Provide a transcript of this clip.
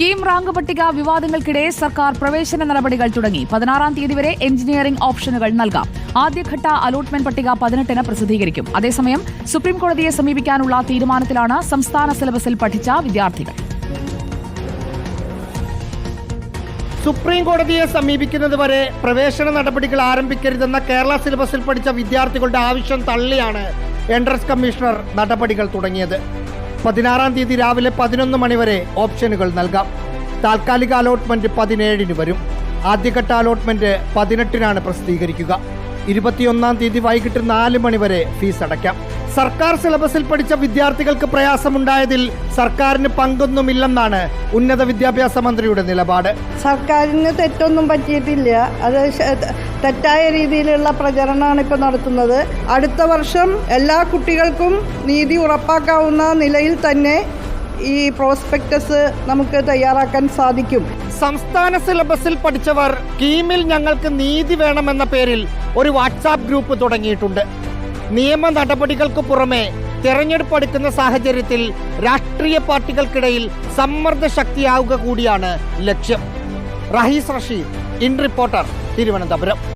KEAM rank പട്ടിക വിവാദങ്ങൾക്കിടെ സർക്കാർ പ്രവേശന നടപടികൾ തുടങ്ങി. പതിനാറാം തീയതി വരെ എഞ്ചിനീയറിംഗ് ഓപ്ഷനുകൾ നൽകാം. ആദ്യഘട്ട അലോട്ട്മെന്റ് പട്ടിക പതിനെട്ടിന് പ്രസിദ്ധീകരിക്കും. അതേസമയം സുപ്രീംകോടതിയെ സമീപിക്കാനുള്ള തീരുമാനത്തിലാണ് സംസ്ഥാന സിലബസിൽ പഠിച്ച വിദ്യാർത്ഥികൾ. സുപ്രീം കോടതിയെ സമീപിക്കുന്നത് വരെ പ്രവേശന നടപടികൾ ആരംഭിക്കരുതെന്ന കേരള സിലബസിൽ പഠിച്ച വിദ്യാർത്ഥികളുടെ ആവശ്യം തള്ളിയാണ് എൻട്രൻസ് കമ്മീഷണർ നടപടികൾ തുടങ്ങിയത്. പതിനാറാം തീയതി രാവിലെ പതിനൊന്ന് മണിവരെ ഓപ്ഷനുകൾ നൽകാം. താൽക്കാലിക അലോട്ട്മെന്റ് പതിനേഴിന് വരും. ആദ്യഘട്ട അലോട്ട്മെന്റ് പതിനെട്ടിനാണ് പ്രസിദ്ധീകരിക്കുക. ഇരുപത്തിയൊന്നാം തീയതി വൈകിട്ട് നാല് മണിവരെ ഫീസ് അടയ്ക്കാം. സർക്കാർ സിലബസിൽ പഠിച്ച വിദ്യാർത്ഥികൾക്ക് പ്രയാസമുണ്ടായതിൽ സർക്കാരിന് പങ്കൊന്നുമില്ലെന്നാണ് ഉന്നത വിദ്യാഭ്യാസ മന്ത്രിയുടെ നിലപാട്. സർക്കാരിന് തെറ്റൊന്നും പറ്റിയിട്ടില്ല. അത് തെറ്റായ രീതിയിലുള്ള പ്രചരണമാണ് ഇപ്പോൾ നടത്തുന്നത്. അടുത്ത വർഷം എല്ലാ കുട്ടികൾക്കും നീതി ഉറപ്പാക്കാവുന്ന നിലയിൽ തന്നെ ഈ പ്രോസ്പെക്ടസ് നമുക്ക് തയ്യാറാക്കാൻ സാധിക്കും. സംസ്ഥാന സിലബസിൽ പഠിച്ചവർ കീമിൽ ഞങ്ങൾക്ക് നീതി വേണമെന്ന പേരിൽ ഒരു വാട്സാപ്പ് ഗ്രൂപ്പ് തുടങ്ങിയിട്ടുണ്ട്. നിയമ നടപടികൾക്ക് പുറമെ തെരഞ്ഞെടുപ്പ് അടുക്കുന്ന സാഹചര്യത്തിൽ രാഷ്ട്രീയ പാർട്ടികൾക്കിടയിൽ സമ്മർദ്ദ ശക്തിയാവുക കൂടിയാണ് ലക്ഷ്യം. Rahees Rasheed in reporter Thiruvananthapuram.